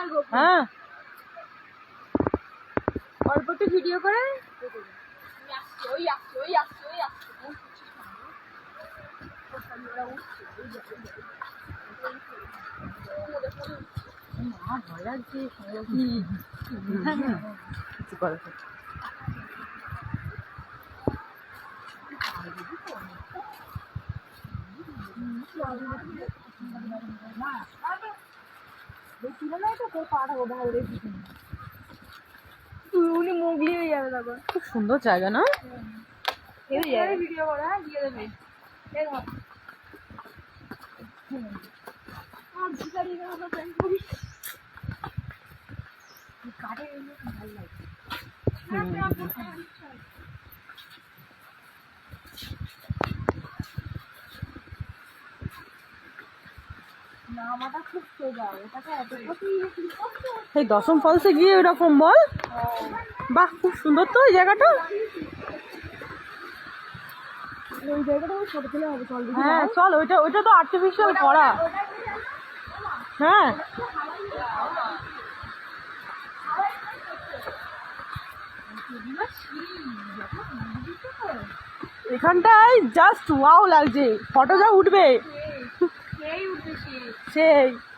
আর গোপন হ্যাঁ। অল্প একটু ভিডিও করে? ওই আসছে ওই আসছে ওই আসছে। ভয় লাগছে উনি মুগলি হয়ে যাবে তখন খুব সুন্দর জায়গা না? ভিডিও করে হ্যাঁ দিয়ে দেবে। এই ধর। আর এই দশম ফলসে গিয়ে ওরকম বল। বাহ খুব সুন্দর তো ওই জায়গাটা। হ্যাঁ চল ওইটা ওইটা তো আর্টিফিশিয়াল করা। হ্যাঁ। এখানটায় জাস্ট ওয়াও লাগছে। ফটো যা উঠবে। cheio de. Cheio.